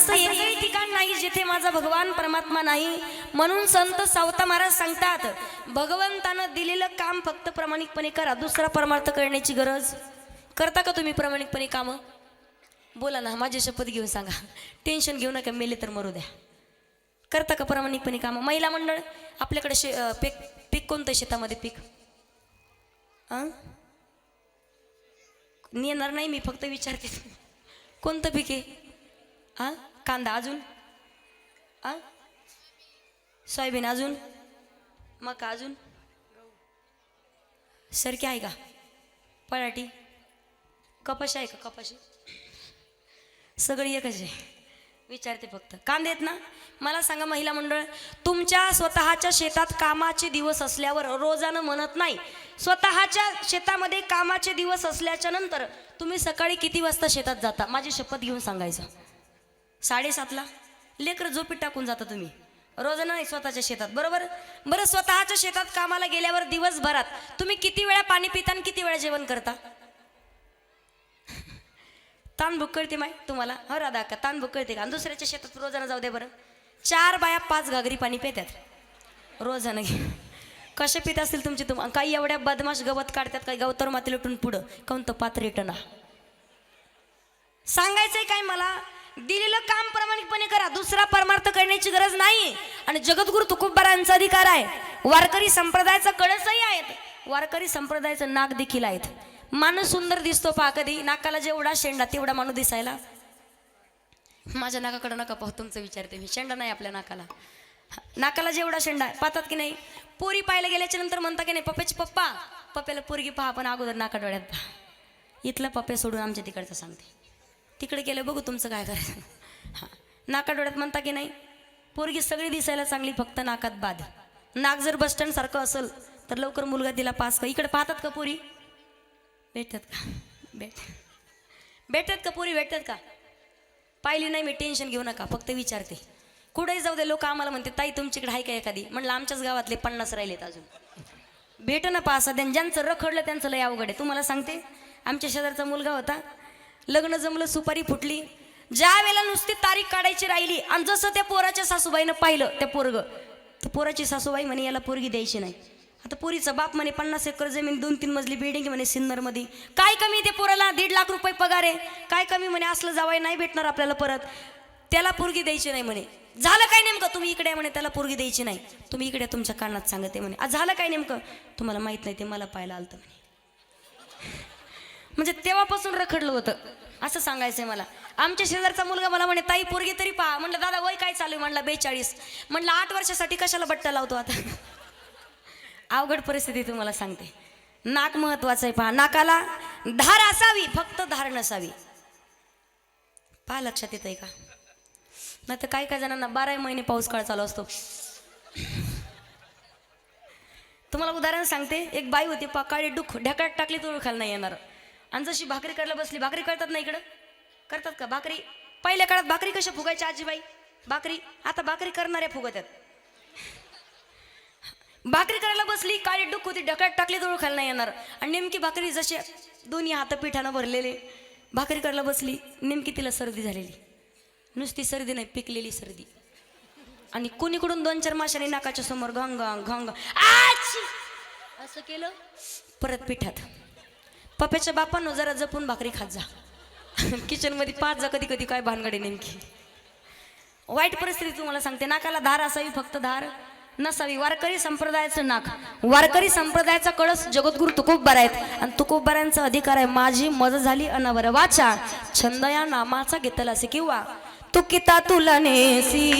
असं एकही ठिकाण नाही जिथे माझा भगवान परमात्मा नाही. म्हणून संत सावता महाराज सांगतात भगवंतानं दिलेलं काम फक्त प्रामाणिकपणे करा दुसरा परमार्थ करण्याची गरज करता का तुम्ही प्रामाणिकपणे कामं? बोला ना माझी शपथ घेऊन सांगा. टेन्शन घेऊ नका मेले तर मरू द्या. करता का प्रामाणिकपणे कामं? महिला मंडळ आपल्याकडे शे पीक पीक कोणतं शेतामध्ये पीक? हां नेणार नाही मी फक्त विचारते. कोणतं पीक आहे? हां कांदा अजून? सोयाबीन अजून? मका अजून? सरकी आहे का? पराठी? कपाशी आहे का कपाशी? सगळी एकच आहे. विचारते फक्त. काम देत ना? मला सांगा महिला मंडळ तुमच्या स्वतःच्या शेतात कामाचे दिवस असल्यावर रोजानं म्हणत नाही. स्वतःच्या शेतामध्ये कामाचे दिवस असल्याच्या नंतर तुम्ही सकाळी किती वाजता शेतात जाता? माझी शपथ घेऊन सांगायचं. साडेसातला. लेकर झोपीत टाकून जाता तुम्ही. रोजानं नाही स्वतःच्या शेतात बरोबर? बरं स्वतःच्या शेतात कामाला गेल्यावर दिवसभरात तुम्ही किती वेळा पाणी पिता आणि किती वेळा जेवण करता? ताण भूक कळते माय तुम्हाला? हो राधा का ताण भूक कळते का? आणि दुसऱ्याच्या शेतात रोजानं जाऊ दे बरं. चार बाया पाच घागरी पाणी पितात. रोजानं घे. कसे पित असतील तुमचे तुम? काही एवढ्या बदमाश गवत काढतात काही गवतर माती लुटून पुढं. कोणतं पात्र रिटना सांगायचंय काय मला? दिलेलं काम प्रामाणिकपणे करा. दुसरा परमार्थ करण्याची गरज नाही. आणि जगद्गुरु तुकोबारांचा अधिकार आहे. वारकरी संप्रदायाचा कळसही आहेत. वारकरी संप्रदायाचं नाक देखील आहेत. माणूस सुंदर दिसतो पहा कधी. नाकाला जेवढा शेंडा तेवढा माणूस दिसायला. माझ्या नाकाकडं नका पाहू तुमचं विचारते मी. शेंडा नाही आपल्या नाकाला. नाकाला जेवढा शेंडा आहे. पाहतात की नाही? पोरी पाहायला गेल्याच्यानंतर म्हणता की नाही पप्प्याची पप्पा पप्प्याला पोरगी पहा पण अगोदर नाका डोळ्यात पहा. इथलं पप्पे सोडून आमच्या तिकडचं सांगते. तिकडे गेलं बघू तुमचं काय करायचं. हां. नाका डोळ्यात म्हणता की नाही पोरगी सगळी दिसायला चांगली फक्त नाकात बाद. नाक जर बस सारखं असेल तर लवकर मुलगा तिला पास का इकडे पाहतात का पोरी? भेटतात का? भेट. भेटतात का पोरी? भेटतात का? पाहिली नाही मी टेन्शन घेऊ नका फक्त विचारते. कुठेही जाऊ दे लोक आम्हाला म्हणते ताई तुमच्याकडे आहे का एखादी? म्हणलं आमच्याच गावातले पन्नास राहिलेत अजून. भेट ना पास ज्यांचं रखडलं त्यांचं लय अवघड आहे. तुम्हाला सांगते आमच्या शेजारचा मुलगा होता लग्न जमलं सुपारी फुटली. ज्या वेळेला नुसती तारीख काढायची राहिली आणि जसं त्या पोराच्या सासूबाईनं पाहिलं त्या पोरग तर पोराची सासूबाई म्हणे याला पोरगी द्यायची नाही. आता पोरीचा बाप म्हणे पन्नास एकर जमीन दोन तीन मजली बिल्डिंग म्हणे सिन्नरमध्ये. काय कमी ते पोराला? दीड लाख रुपये पगार आहे. काय कमी म्हणे असलं जावाय नाही भेटणार आपल्याला परत. त्याला पोरगी द्यायची नाही म्हणे. झालं काय नेमकं? तुम्ही इकडे म्हणे त्याला पोरगी द्यायची नाही. तुम्ही इकडे तुमच्या कानात सांगते म्हणे. आज झालं काय नेमकं? तुम्हाला माहीत नाही ते मला पाहायला आलं म्हणे. म्हणजे तेव्हापासून रखडलं होतं. असं सांगायचंय मला. आमच्या शेजारचा मुलगा मला म्हणे ताई पोरगी तरी पहा. म्हणलं दादा वय काय चालू आहे? म्हणलं बेचाळीस. म्हणलं आठ वर्षासाठी कशाला बट्टा लावतो आता? अवघड परिस्थिती तुम्हाला सांगते. नाक महत्वाचं आहे पहा. नाकाला धार असावी फक्त धार नसावी. पहा लक्षात येत आहे का? नाही तर काही काही जणांना बाराही महिने पाऊस काळ चालू असतो. तुम्हाला उदाहरण सांगते. एक बाई होती पा काळी डुख ढेकाट टाकली तर ओळखायला नाही येणार. आणि जशी भाकरी करायला बसली भाकरी करतात ना इकडं? करतात का? भाकरी? पहिल्या काळात भाकरी कशा फुगायच्या आजीबाई? भाकरी? आता भाकरी करणाऱ्या फुगत्यात. भाकरी करायला बसली काळी डुक होती ढकाट टाकली ओळखायला नाही येणार. आणि नेमकी भाकरी जशी दोन्ही हात पिठानं भरलेले भाकरी करायला बसली नेमकी तिला सर्दी झालेली. नुसती सर्दी नाही पिकलेली सर्दी. आणि कुणीकडून दोन चार माशाने नाकाच्या समोर घंग घंग! असं केलं? परत पिठात. पप्याच्या बापांनो जरा जपून भाकरी खात जा. किचनमध्ये पाच जा कधी कधी काय भानगडे नेमकी. वाईट परिस्थिती तुम्हाला सांगते. नाकाला धार असावी फक्त धार नसावी. वारकरी संप्रदायाचं नाक. वारकरी संप्रदायाचा कळस जगद्गुरु तुकोबबार आहेत. आणि तुकोबबारांचा अधिकार आहे. माझी मज झाली अनवर वाचा. छंद या नामाचा घेतला असे किंवा तुकिता तुला नेसी?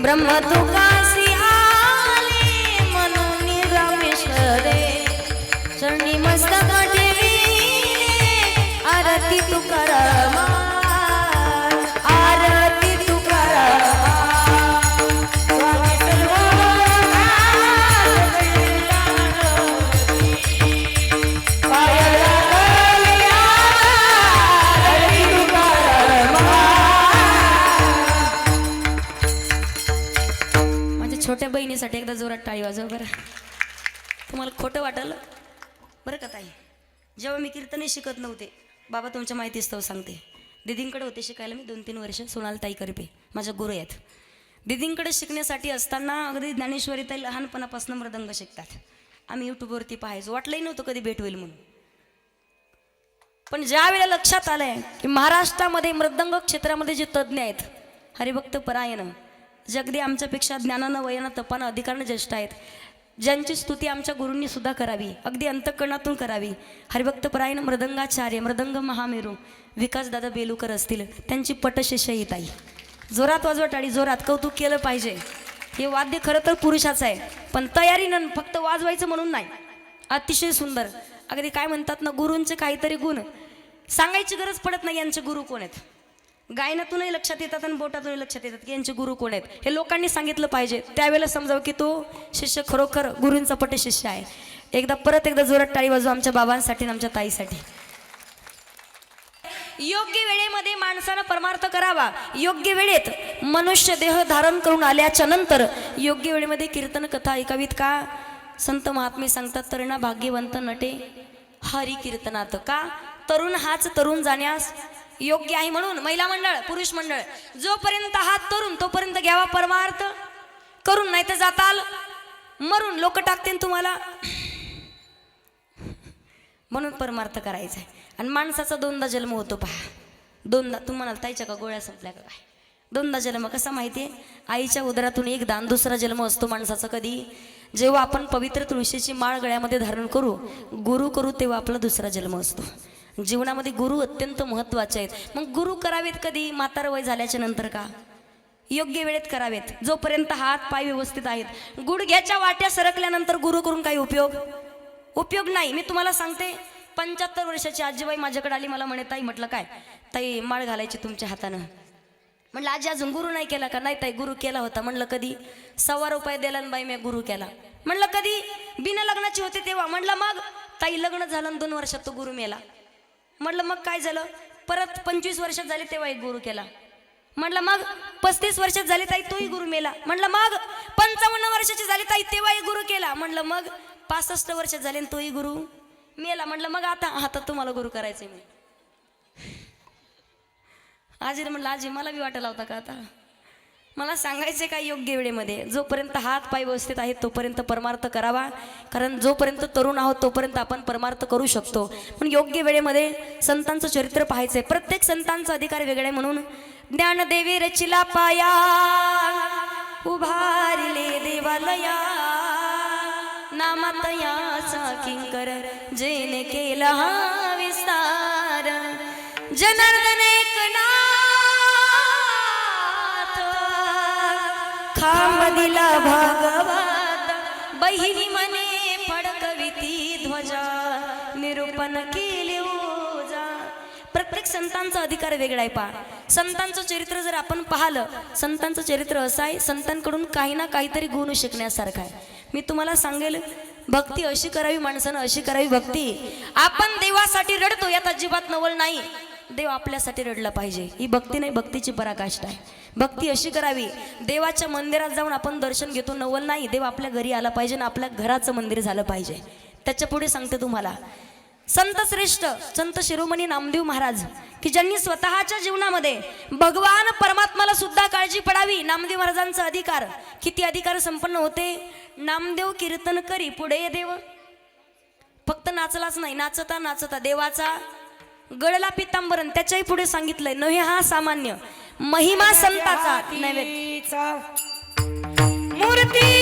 ब्रह्म तुकासी आले? म्हणून चरणी छोट्या बहिणीसाठी एकदा जोरात टाळी वाजव बरं. तुम्हाला खोटं वाटलं? बरं का ताई? जेव्हा मी कीर्तनही शिकत नव्हते बाबा तुमच्या माहितीस्तव सांगते. दिदींकडे होते शिकायला मी दोन तीन वर्ष सोनाल ताई करपे माझ्या गुरु आहेत. दिदींकडे शिकण्यासाठी असताना अगदी ज्ञानेश्वरी ताई लहानपणापासून मृदंग शिकतात. आम्ही यूट्यूबवरती पाहायचो. वाटलंही नव्हतं कधी भेट होईल म्हणून. पण ज्या वेळेला लक्षात आलंय की महाराष्ट्रामध्ये मृदंग क्षेत्रामध्ये जे तज्ज्ञ आहेत हरिभक्त परायण जे अगदी आमच्यापेक्षा ज्ञानानं वयानं तपानं अधिकारानं ज्येष्ठ आहेत ज्यांची स्तुती आमच्या गुरूंनी सुद्धा करावी अगदी अंतकरणातून करावी. हरिभक्तपरायण मृदंगाचार्य मृदंग महामेरू विकासदादा बेलूकर असतील त्यांची पटशिष्यही ताई. जोरात वाजवा टाळी जोरात. कौतुक केलं पाहिजे. हे वाद्य खरं तर पुरुषाचं आहे पण तयारीनं फक्त वाजवायचं म्हणून नाही. अतिशय सुंदर. अगदी काय म्हणतात ना गुरूंचे काहीतरी गुण. सांगायची गरज पडत नाही यांचे गुरु कोण आहेत? गायनातूनही लक्षात येतात आणि बोटातूनही लक्षात येतात की यांचे गुरु कोण आहेत? हे लोकांनी सांगितलं पाहिजे. त्यावेळेला समजावं की तो शिष्य खरोखर गुरूंचा पटे शिष्य आहे. एकदा परत एकदा जोरात टाळी वाजू आमच्या बाबांसाठी आणि आमच्या ताईसाठी. योग्य वेळेमध्ये माणसानं परमार्थ करावा. योग्य वेळेत मनुष्य देह धारण करून आल्याच्यानंतर योग्य वेळेमध्ये कीर्तन कथा ऐकावीत का? संत महात्मे सांगतात तरुणा भाग्यवंत नटे हरी कीर्तनात का? तरुण हाच तरुण जाण्यास योग्य आहे म्हणून महिला मंडळ पुरुष मंडळ जोपर्यंत हात तरुण तोपर्यंत घ्यावा परमार्थ. करून नाही तर जाताल. मरून लोक टाकतील तुम्हाला. म्हणून परमार्थ करायचा आहे. आणि माणसाचा दोनदा जन्म होतो पहा. दोनदा तू म्हणाल ताईच्या का गोळ्या संपल्या का काय? दोनदा जन्म कसा माहिती आहे? आईच्या उदरातून एकदा दान दुसरा जन्म असतो माणसाचा कधी? जेव्हा आपण पवित्र तुळशीची माळ गळ्यामध्ये धारण करू गुरु करू तेव्हा आपला दुसरा जन्म असतो. जीवनामध्ये गुरु अत्यंत महत्त्वाचे आहेत. मग गुरु करावेत कधी? म्हातार वय झाल्याच्यानंतर का? योग्य वेळेत करावेत. जोपर्यंत हात पाय व्यवस्थित आहेत. गुडघ्याच्या वाट्या सरकल्यानंतर गुरु करून काही उपयोग? उपयोग नाही. मी तुम्हाला सांगते. पंच्याहत्तर वर्षाची आजीबाई माझ्याकडे आली. मला म्हणे ताई म्हटलं काय? ताई माळ घालायची तुमच्या हातानं. म्हणलं आजी अजून गुरु नाही केला का? नाही ताई गुरु केला होता. म्हणलं कधी? सव्वा रुपये दिला बाई मी गुरु केला. म्हणलं कधी? बिना लग्नाची होते तेव्हा. म्हणलं मग? ताई लग्न झालं दोन वर्षात तो गुरु मेला. म्हणलं मग काय झालं? परत पंचवीस वर्षात झाले तेव्हा एक गुरु केला. म्हटलं मग पस्तीस वर्षात झाले ताई तोही गुरु मेला. म्हणलं मग पंचावन्न वर्षाची झाली ताई तेव्हा एक गुरु केला. म्हणलं मग पासष्ट वर्षात झाले तोही गुरु मेला. म्हणलं मग आता आता तुम्हाला गुरु करायचंय मी. आजीने म्हटलं आजी मला बी वाटायला होता का आता? मला सांगायचे काय योग्य वेळेमध्ये? जोपर्यंत हात पाय व्यवस्थित आहेत तोपर्यंत परमार्थ करावा. कारण जोपर्यंत तरुण आहोत तोपर्यंत आपण परमार्थ करू शकतो. पण योग्य वेळेमध्ये संतांचं चरित्र पाहायचंय. प्रत्येक संतांचा अधिकार वेगळा आहे म्हणून ज्ञानदेवी रचिला पाया उभारले देवालया. नामातयाचा किंकर जेने केला हा विस्तार. जनार्दन एकनाथ खांब दिला भागवत. बहिणी मने फडकविती ध्वजा. निरूपण केले ओजा प्रत्येक संतांचा अधिकार वेगळा आहे पहा. संतांचं चरित्र जर आपण पाहिलं संतांचं चरित्र असं आहे संतांकडून काही ना काहीतरी गुण शिकण्यासारखं आहे. मी तुम्हाला सांगेल भक्ती अशी करावी माणसानं अशी करावी भक्ती. आपण देवासाठी रडतो यात अजिबात नवल नाही. देव आपल्यासाठी रडला पाहिजे. ही भक्ती नाही भक्तीची पराकाष्ठा आहे. भक्ती अशी करावी देवाच्या मंदिरात जाऊन आपण दर्शन घेतो नवल नाही देव आपल्या घरी आला पाहिजे आणि आपल्या घराचं मंदिर झालं पाहिजे. त्याच्या पुढे सांगते तुम्हाला. संत श्रेष्ठ संत शिरोमणी नामदेव महाराज की ज्यांनी स्वतःच्या जीवनामध्ये भगवान परमात्माला सुद्धा काळजी पडावी नामदेव महाराजांचा अधिकार किती अधिकार संपन्न होते? नामदेव कीर्तन करी पुढे देव. फक्त नाचलाच नाही नाचता नाचता देवाचा गळला पितांबरन त्याच्याही पुढे सांगितलंय नव्हे हा सामान्य. महिमा संताचा. नैवेद्य. मूर्ती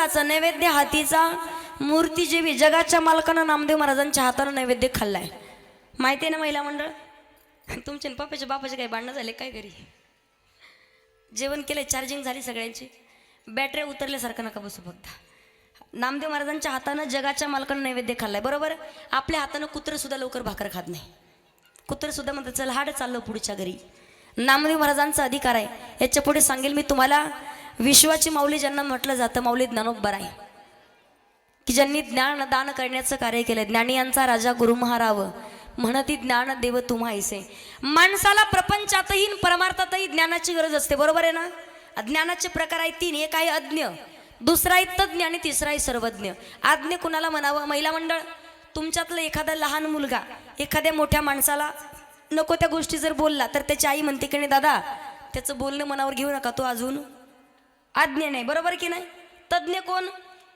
उंटाचा नैवेद्य हातीचा मूर्ती जेवी जगाच्या मालकानं नामदेव महाराजांच्या हातानं नैवेद्य खाल्लाय. माहिती आहे ना महिला मंडळ? तुमचे आणि पप्पाच्या बापाचे काही भांडणं झाले काय घरी? जेवण केलंय चार्जिंग झाली सगळ्यांची. बॅटरी उतरल्यासारखं नका बसू फक्त. नामदेव महाराजांच्या हातानं जगाच्या मालकानं नैवेद्य खाल्लाय. बरोबर? आपल्या हातानं कुत्रं सुद्धा लवकर भाकर खात नाही. कुत्रं सुद्धा म्हणतात चल हाड चाललं पुढच्या घरी. नामदेव महाराजांचा अधिकार आहे. याच्यापुढे सांगेल मी तुम्हाला विश्वाची माऊली ज्यांना म्हटलं जातं माऊली ज्ञानोबर आहे. की ज्यांनी ज्ञान दान करण्याचं कार्य केलं ज्ञानी यांचा राजा गुरु महाराव. म्हणती ज्ञान देव तुम्हायसे माणसाला प्रपंचातही परमार्थातही ज्ञानाची गरज असते बरोबर आहे ना? ज्ञानाचे प्रकार आहेत तीन एक आहे अज्ञ दुसरा आहे तज्ञ आणि तिसरा आहे सर्वज्ञ. आज्ञ कुणाला म्हणावं? महिला मंडळ तुमच्यातलं एखादा लहान मुलगा एखाद्या मोठ्या माणसाला नको त्या गोष्टी जर बोलला तर त्याची आई म्हणते की नाही दादा त्याचं बोलणं मनावर घेऊ नका तो अजून आज्ञा नाही बरोबर की नाही? तज्ज्ञ कोण?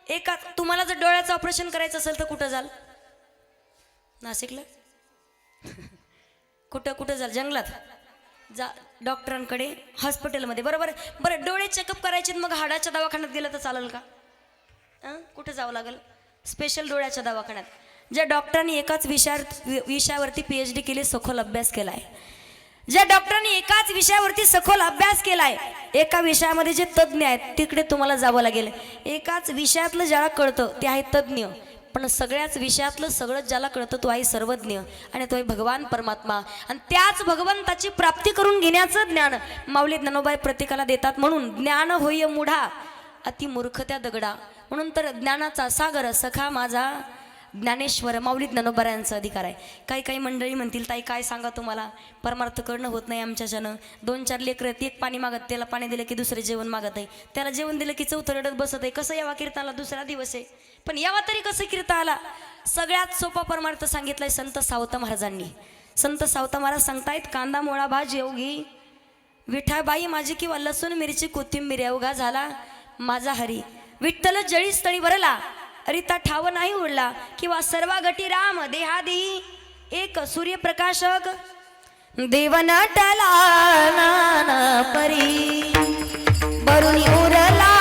एका तुम्हाला जर डोळ्याचं ऑपरेशन करायचं असेल तर कुठं जाल? नाशिकला? कुठं कुठं जाल? जंगलात? जा डॉक्टरांकडे हॉस्पिटलमध्ये बरोबर? बरं डोळे चेकअप करायचे मग हाडाच्या दवाखान्यात गेलं तर चालेल का? कुठं जावं लागेल? स्पेशल डोळ्याच्या दवाखान्यात. ज्या डॉक्टरांनी एकाच विषयावर वि- विषयावरती पी एच डी केली सखोल अभ्यास केला आहे ज्या डॉक्टरांनी एकाच विषयावरती सखोल अभ्यास केलाय एका विषयामध्ये जे तज्ज्ञ आहेत तिकडे तुम्हाला जावं लागेल. एकाच विषयातलं ज्याला कळतं ते आहे तज्ज्ञ पण सगळ्याच विषयातलं सगळंच ज्याला कळतं तो आहे सर्वज्ञ. आणि तो आहे भगवान परमात्मा. आणि त्याच भगवंताची प्राप्ती करून घेण्याचं ज्ञान माऊली ज्ञानोबाई प्रत्येकाला देतात म्हणून ज्ञान होय मुढा अति मूर्ख त्या दगडा. म्हणून तर ज्ञानाचा सागर सखा माझा ज्ञानेश्वर माऊली ज्ञानोबऱ्यांचा अधिकार आहे. काही काही मंडळी म्हणतील ताई काय सांगा तुम्हाला? परमार्थ करणं होत नाही आमच्याच्यानं. दोन चार लेकरं आहेत, एक पाणी मागत त्याला पाणी दिलं की दुसरे जेवण मागत आहे. त्याला जेवण दिलं की चौथं रडत बसत आहे. कसं यावा कीर्तनाला? दुसरा दिवस आहे. पण यावा तरी कसं कीर्तनाला? सगळ्यात सोपा परमार्थ सांगितलाय संत सावता महाराजांनी. संत सावता महाराज सांगतायत कांदा मोळा भाज योगी विठाबाई माझी किंवा लसूण मिरची कोथिंबीर अवघा झाला माझा हरी. विठ्ठल जळी स्थळी भरला. रिता ठाव नाही उडला किंवा सर्वा गटी राम देहादी एक सूर्यप्रकाशक. देवनाटला परी. बरुणी उरला